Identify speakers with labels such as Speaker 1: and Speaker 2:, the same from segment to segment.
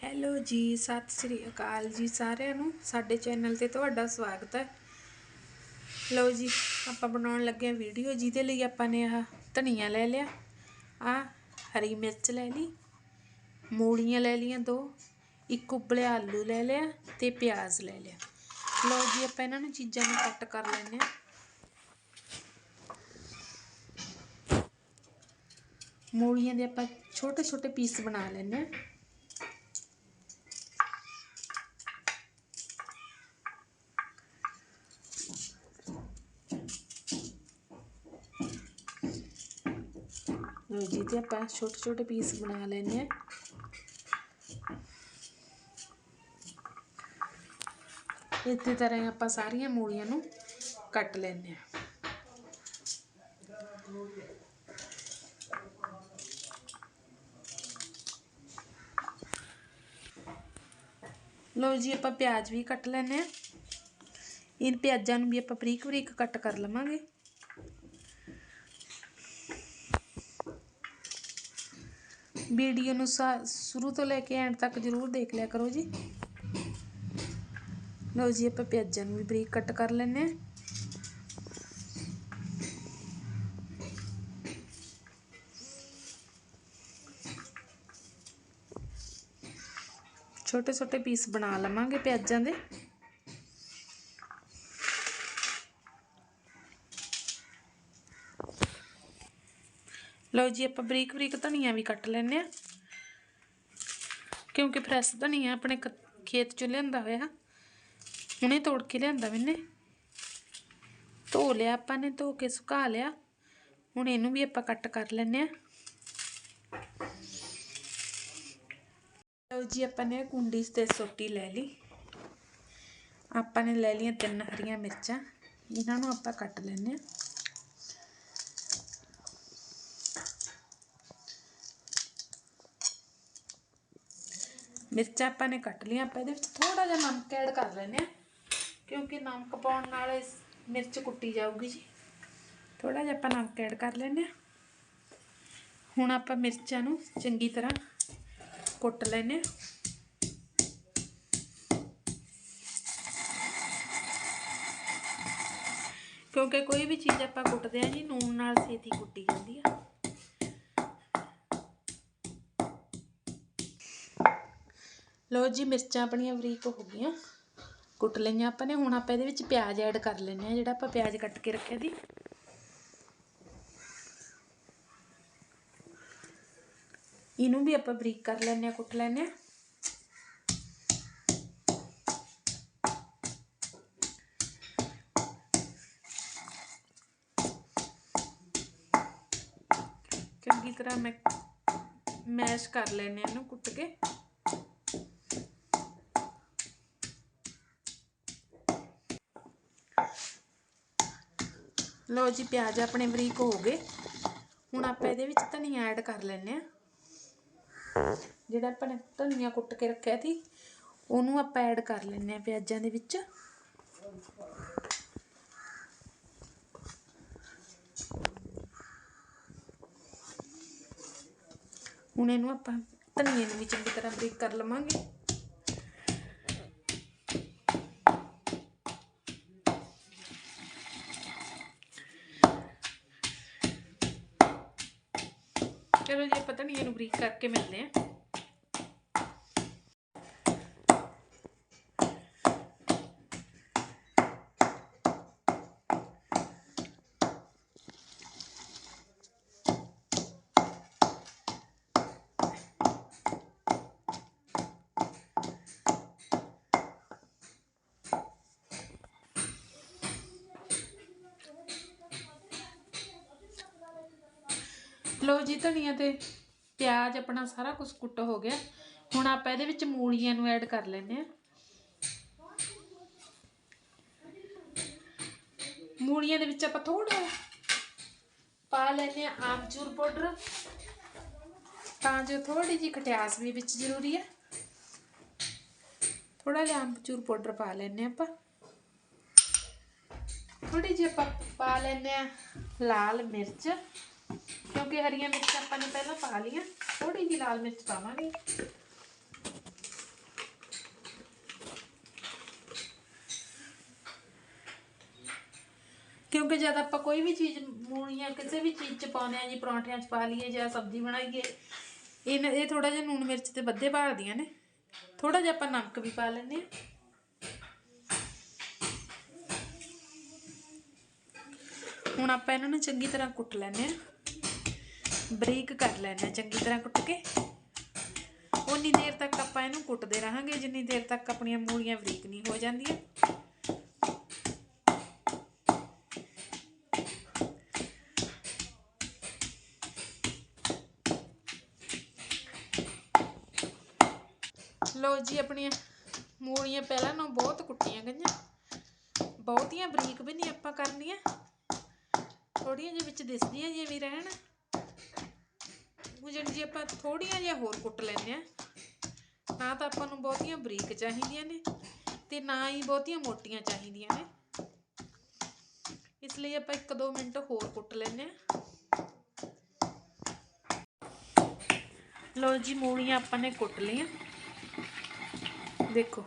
Speaker 1: Hello ਜੀ, ਸਤਿ ਸ੍ਰੀ ਅਕਾਲ ਜੀ ਸਾਰਿਆਂ ਨੂੰ। ਸਾਡੇ ਚੈਨਲ ਤੇ ਤੁਹਾਡਾ ਸਵਾਗਤ ਹੈ। ਲਓ ਜੀ, ਆਪਾਂ ਬਣਾਉਣ ਲੱਗੇ ਹਾਂ ਵੀਡੀਓ ਜਿਹਦੇ ਲਈ ਆਪਾਂ ਨੇ ਆਹ ਧਨੀਆ ਲੈ ਲਿਆ ਆ ਹਰੀ ਮਿਰਚ ਲੈ ਲਈ, ਮੂਲੀਆਂ ਲੈ ਲਈਆਂ ਦੋ, ਇੱਕ ਉਬਲਿਆ ਆਲੂ ਲੈ ਲਿਆ ਤੇ ਪਿਆਜ਼ ਲੈ ਲਿਆ। ਲਓ ਜੀ, ਆਪਾਂ ਇਹਨਾਂ ਨੂੰ ਚੀਜ਼ਾਂ ਨੂੰ ਕੱਟ ਕਰ ਲੈਂਦੇ ਹਾਂ। ਮੂਲੀਆਂ ਦੇ ਆਪਾਂ ਛੋਟੇ ਛੋਟੇ ਪੀਸ ਬਣਾ ਲੈਂਦੇ ਹਾਂ। ਲਓ ਜੀ ਤੇ ਆਪਾਂ ਛੋਟੇ ਛੋਟੇ ਪੀਸ ਬਣਾ ਲੈਣੇ ਆ ਇਸੇ ਤਰ੍ਹਾਂ ਹੀ ਆਪਾਂ ਸਾਰੀਆਂ ਮੂਲੀਆਂ ਨੂੰ ਕੱਟ ਲੈਣੇ ਆ ਲਓ ਜੀ ਆਪਾਂ ਪਿਆਜ਼ ਵੀ ਕੱਟ ਲੈਣੇ ਆ ਇਹ ਪਿਆਜ਼ਾਂ ਨੂੰ ਵੀ ਆਪਾਂ ਬਰੀਕ ਬਰੀਕ ਕੱਟ ਕਰ ਲਵਾਂਗੇ ਵੀਡੀਓ ਨੂੰ ਸ਼ੁਰੂ ਤੋਂ ਲੈ ਕੇ ਐਂਡ ਤੱਕ ਜ਼ਰੂਰ ਦੇਖ ਲਿਆ ਕਰੋ ਜੀ। ਲਓ ਜੀ, ਆਪਾਂ ਪਿਆਜ਼ਾਂ ਨੂੰ ਵੀ ਬਰੀਕ ਕੱਟ ਕਰ ਲੈਣੇ ਆ ਛੋਟੇ ਛੋਟੇ ਪੀਸ ਬਣਾ ਲਵਾਂਗੇ ਪਿਆਜ਼ਾਂ ਦੇ। ਲਓ ਜੀ, ਆਪਾਂ ਬਰੀਕ ਬਰੀਕ ਧਨੀਆ ਵੀ ਕੱਟ ਲੈਨੇ ਆ ਕਿਉਂਕਿ ਫਰੈਸ਼ ਧਨੀਆ ਆਪਣੇ ਖ- ਖੇਤ ਚੋਂ ਲਿਆਂਦਾ ਹੋਇਆ। ਹੁਣੇ ਤੋੜ ਕੇ ਲਿਆਂਦਾ ਮੈਨੇ ਧੋ ਲਿਆ ਆਪਾਂ ਨੇ, ਧੋ ਕੇ ਸੁਕਾ ਲਿਆ। ਹੁਣ ਇਹਨੂੰ ਵੀ ਆਪਾਂ ਕੱਟ ਕਰ ਲੈਨੇ ਆ ਲਓ ਜੀ, ਆਪਾਂ ਨੇ ਕੁੰਡੀ ਤੇ ਸੋਟੀ ਲੈ ਲਈ। ਆਪਾਂ ਨੇ ਲੈ ਲਈਆਂ ਤਿੰਨ ਹਰੀਆਂ ਮਿਰਚਾਂ। ਇਹਨਾਂ ਨੂੰ ਆਪਾਂ ਕੱਟ ਲੈਨੇ ਆ ਮਿਰਚਾਂ ਆਪਾਂ ਨੇ ਕੱਟ ਲਈਆਂ, ਆਪਾਂ ਇਹਦੇ ਵਿੱਚ ਥੋੜਾ ਜਿਹਾ ਨਮਕ ਐਡ ਕਰ ਲੈਨੇ ਆ ਕਿਉਂਕਿ ਨਮਕ ਪਾਉਣ ਨਾਲ ਇਸ ਮਿਰਚ ਕੁੱਟੀ ਜਾਊਗੀ ਜੀ। ਥੋੜਾ ਜਿਹਾ ਆਪਾਂ ਨਮਕ ਐਡ ਕਰ ਲੈਨੇ ਆ ਹੁਣ ਆਪਾਂ ਮਿਰਚਾਂ ਨੂੰ ਚੰਗੀ ਤਰ੍ਹਾਂ ਕੁੱਟ ਲੈਨੇ ਆ ਕਿਉਂਕਿ ਕੋਈ ਵੀ ਚੀਜ਼ ਆਪਾਂ ਕੁੱਟਦੇ ਆ ਜੀ ਨੂਨ ਨਾਲ ਛੇਤੀ ਕੁੱਟੀ ਜਾਂਦੀ ਆ। ਲਓ ਜੀ, ਮਿਰਚਾਂ ਆਪਣੀਆਂ ਬਰੀਕ ਹੋ ਗਈਆਂ। ਕੁੱਟ ਲਈਆਂ ਆਪਾਂ ਨੇ। ਹੁਣ ਆਪਾਂ ਇਹਦੇ ਵਿੱਚ ਪਿਆਜ਼ ਐਡ ਕਰ ਲੈਂਦੇ ਆ ਜਿਹੜਾ ਆਪਾਂ ਪਿਆਜ਼ ਕੱਟ ਕੇ ਰੱਖਿਆ ਸੀ। ਇਹਨੂੰ ਵੀ ਆਪਾਂ ਬਰੀਕ ਕਰ ਲੈਂਦੇ ਆ ਕੁੱਟ ਲੈਂਦੇ ਆ ਚੰਗੀ ਤਰ੍ਹਾਂ ਮੈਂ ਮੈਸ਼ ਕਰ ਲੈਨੇ ਇਹਨੂੰ ਕੁੱਟ ਕੇ। ਲਓ ਜੀ ਪਿਆਜ਼ ਆਪਣੇ ਬਰੀਕ ਹੋ ਗਏ। ਹੁਣ ਆਪਾਂ ਇਹਦੇ ਵਿੱਚ ਧਨੀਆ ਐਡ ਕਰ ਲੈਨੇ ਆ ਜਿਹੜਾ ਆਪਾਂ ਨੇ ਧਨੀਆ ਕੁੱਟ ਕੇ ਰੱਖਿਆ ਸੀ, ਉਹਨੂੰ ਆਪਾਂ ਐਡ ਕਰ ਲੈਨੇ ਆ ਪਿਆਜ਼ਾਂ ਦੇ ਵਿੱਚ। ਹੁਣ ਇਹਨੂੰ ਆਪਾਂ ਧਨੀਏ ਨੂੰ ਵੀ ਚੰਗੀ ਤਰ੍ਹਾਂ ਬਰੀਕ ਕਰ ਲਵਾਂਗੇ ਚਲੋ ਜੀ ਆਪਾਂ ਧਨੀਏ ਨੂੰ ਬਰੀਕ ਕਰਕੇ ਮਿਲਦੇ ਆ। ਲਓ ਜੀ ਧਨੀਆ ਤੇ ਪਿਆਜ਼ ਆਪਣਾ ਸਾਰਾ ਕੁਝ ਕੁੱਟ ਹੋ ਗਿਆ। ਹੁਣ ਆਪਾਂ ਇਹਦੇ ਵਿੱਚ ਮੂਲੀਆਂ ਨੂੰ ਐਡ ਕਰ ਲੈਂਦੇ ਆ ਮੂਲੀਆਂ ਦੇ ਵਿੱਚ ਆਪਾਂ ਥੋੜਾ ਪਾ ਲੈਂਦੇ ਆ ਆਮਚੂਰ ਪਾਊਡਰ। ਤਾਂ ਜੋ ਥੋੜੀ ਜਿਹੀ ਖਟਿਆਸ ਵੀ ਵਿੱਚ ਜ਼ਰੂਰੀ ਹੈ। ਥੋੜਾ ਜਿਹਾ ਆਮਚੂਰ ਪਾਊਡਰ ਪਾ ਲੈਂਦੇ ਆ ਆਪਾਂ। ਥੋੜੀ ਜਿਹੀ ਆਪਾਂ ਪਾ ਲੈਂਦੇ ਆ ਲਾਲ ਮਿਰਚ। ਕਿਉਂਕਿ ਹਰੀਆਂ ਮਿਰਚਾਂ ਆਪਾਂ ਨੇ ਪਹਿਲਾਂ ਪਾ ਲਈਆਂ ਥੋੜੀ ਜਿਹੀ ਲਾਲ ਮਿਰਚ ਪਾਵਾਂਗੇ। ਕਿਉਂਕਿ ਜਦ ਆਪਾਂ ਕੋਈ ਵੀ ਚੀਜ਼ ਮੂਲੀਆਂ ਕਿਸੇ ਵੀ ਚੀਜ਼ ਚ ਪਾਉਂਦੇ ਆ ਜੀ, ਪਰੌਂਠਿਆਂ ਚ ਪਾ ਲਈਏ ਜਾਂ ਸਬਜ਼ੀ ਬਣਾਈਏ, ਇਹ ਇਹ ਥੋੜਾ ਜਿਹਾ ਨੂਣ ਮਿਰਚ ਤੇ ਵੱਧੇ ਭਾਲਦੀਆਂ ਨੇ। ਥੋੜਾ ਜਿਹਾ ਆਪਾਂ ਨਮਕ ਵੀ ਪਾ ਲੈਂਦੇ ਆ ਹੁਣ ਆਪਾਂ ਇਹਨਾਂ ਨੂੰ ਚੰਗੀ ਤਰ੍ਹਾਂ ਕੁੱਟ ਲੈਂਦੇ ਆ ਬਰੀਕ ਕਰ ਲੈਂਦੇ ਆ ਚੰਗੀ ਤਰ੍ਹਾਂ ਕੁੱਟ ਕੇ। ਉਨੀ ਦੇਰ ਤੱਕ ਆਪਾਂ ਇਹਨੂੰ ਕੁੱਟਦੇ ਰਹਾਂਗੇ, ਜਿੰਨੀ ਦੇਰ ਤੱਕ ਆਪਣੀਆਂ ਮੂਲੀਆਂ ਬਰੀਕ ਨਹੀਂ ਹੋ ਜਾਂਦੀਆਂ। ਲੋ ਜੀ, ਆਪਣੀਆਂ ਮੂਲੀਆਂ ਪਹਿਲਾਂ ਨੂੰ ਬਹੁਤ ਕੁੱਟੀਆਂ ਗਈਆਂ। ਬਹੁਤੀਆਂ ਬਰੀਕ ਵੀ ਨਹੀਂ ਆਪਾਂ ਕਰਨੀਆਂ। ਥੋੜੀਆਂ ਜਿਹੀ ਵਿੱਚ ਦਿਸਦੀਆਂ ਜਿਵੇਂ ਵੀ ਰਹਿਣ। ਉਹ ਜਿਹੜੀ ਜੀ ਆਪਾਂ ਥੋੜੀਆਂ ਜਿਹੀਆਂ ਹੋਰ ਕੁੱਟ ਲੈਂਦੇ ਆ ਨਾ ਤਾਂ ਆਪਾਂ ਨੂੰ ਬਹੁਤੀਆਂ ਬਰੀਕ ਚਾਹੀਦੀਆਂ ਨੇ ਤੇ ਨਾ ਹੀ ਬਹੁਤੀਆਂ ਮੋਟੀਆਂ ਚਾਹੀਦੀਆਂ ਨੇ। ਇਸ ਲਈ ਆਪਾਂ 1-2 ਮਿੰਟ ਹੋਰ ਕੁੱਟ ਲੈਂਦੇ ਆ ਲੋ ਜੀ, ਮੂਲੀਆਂ ਆਪਾਂ ਨੇ ਕੁੱਟ ਲਈਆਂ। ਦੇਖੋ।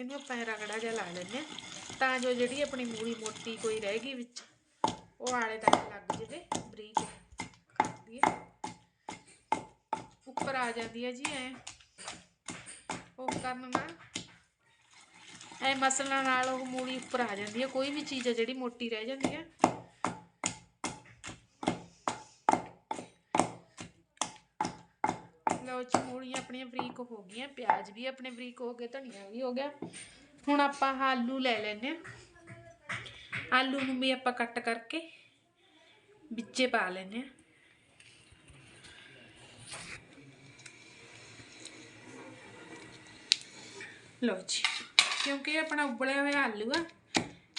Speaker 1: ਇਹਨੂੰ ਆਪਾਂ ਰਗੜਾ ਜਿਹਾ ਲਾ ਲੈਂਦੇ ਤਾਂ ਜੋ ਜਿਹੜੀ ਆਪਣੀ ਮੂਲੀ ਮੋਟੀ ਕੋਈ ਰਹਿ ਗਈ ਵਿੱਚ, ਉਹ ਆਲੇ ਤੱਕ ਲੱਗ ਜਾਵੇ, ਬਰੀਕ ਕਰ ਦਈਏ। ਉੱਪਰ ਆ ਜਾਂਦੀ ਹੈ ਜੀ ਐ। ਉਹ ਕਰਨ ਨਾਲ ਐ ਮਸਲਣ ਨਾਲ ਉਹ ਮੂਲੀ ਉੱਪਰ ਆ ਜਾਂਦੀ ਹੈ ਕੋਈ ਵੀ ਚੀਜ਼ ਹੈ ਜਿਹੜੀ ਮੋਟੀ ਰਹਿ ਜਾਂਦੀ ਹੈ ਲਓ ਜੀ ਮੂਲੀਆਂ ਆਪਣੀਆਂ ਬਰੀਕ ਹੋ ਗਈਆਂ, ਪਿਆਜ਼ ਵੀ ਆਪਣੇ ਬਰੀਕ ਹੋ ਗਏ, ਧਨੀਆ ਵੀ ਹੋ ਗਿਆ। ਹੁਣ ਆਪਾਂ ਆਲੂ ਲੈ ਲੈਨੇ ਆ ਆਲੂ ਨੂੰ ਵੀ ਆਪਾਂ ਕੱਟ ਕਰਕੇ ਵਿੱਚੇ ਪਾ ਲੈਨੇ ਆ ਲਓ ਜੀ, ਕਿਉਂਕਿ ਆਪਣਾ ਉਬਲਿਆ ਹੋਇਆ ਆਲੂ ਆ,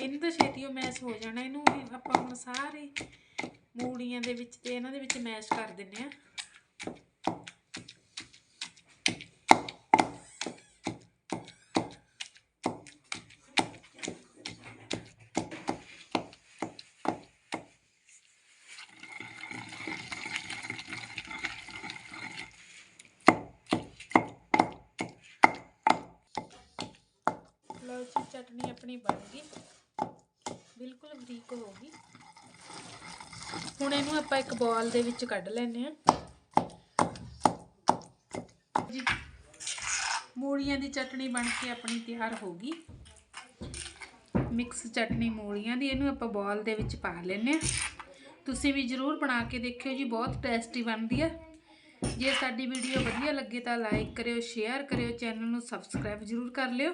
Speaker 1: ਇਹਨੂੰ ਤਾਂ ਛੇਤੀ ਉਹ ਮੈਸ਼ ਹੋ ਜਾਣਾ, ਇਹਨੂੰ ਆਪਾਂ ਹੁਣ ਸਾਰੇ ਮੂੜੀਆਂ ਦੇ ਵਿੱਚ ਤੇ ਇਹਨਾਂ ਦੇ ਵਿੱਚ ਮੈਸ਼ ਕਰ ਦਿੰਨੇ ਆ ਲਓ ਜੀ, ਚਟਨੀ ਆਪਣੀ ਬਣ ਗਈ। ਬਿਲਕੁਲ ਬਰੀਕ ਹੋ ਗਈ। ਹੁਣ ਇਹਨੂੰ ਆਪਾਂ ਇੱਕ ਬਾਲ ਦੇ ਵਿੱਚ ਕੱਢ ਲੈਨੇ ਆ ਜੀ, ਮੂਲੀਆਂ ਦੀ ਚਟਨੀ ਬਣ ਕੇ ਆਪਣੀ ਤਿਆਰ ਹੋ ਗਈ। ਮਿਕਸ ਚਟਨੀ ਮੂਲੀਆਂ ਦੀ, ਇਹਨੂੰ ਆਪਾਂ ਬਾਲ ਦੇ ਵਿੱਚ ਪਾ ਲੈਨੇ ਆ ਤੁਸੀਂ ਵੀ ਜਰੂਰ ਬਣਾ ਕੇ ਦੇਖਿਓ ਜੀ, ਬਹੁਤ ਟੇਸਟੀ ਬਣਦੀ ਆ ਜੇ ਸਾਡੀ ਵੀਡੀਓ ਵਧੀਆ ਲੱਗੇ ਤਾਂ ਲਾਈਕ ਕਰਿਓ ਸ਼ੇਅਰ ਕਰਿਓ ਚੈਨਲ ਨੂੰ ਸਬਸਕ੍ਰਾਈਬ ਜਰੂਰ ਕਰ ਲਿਓ।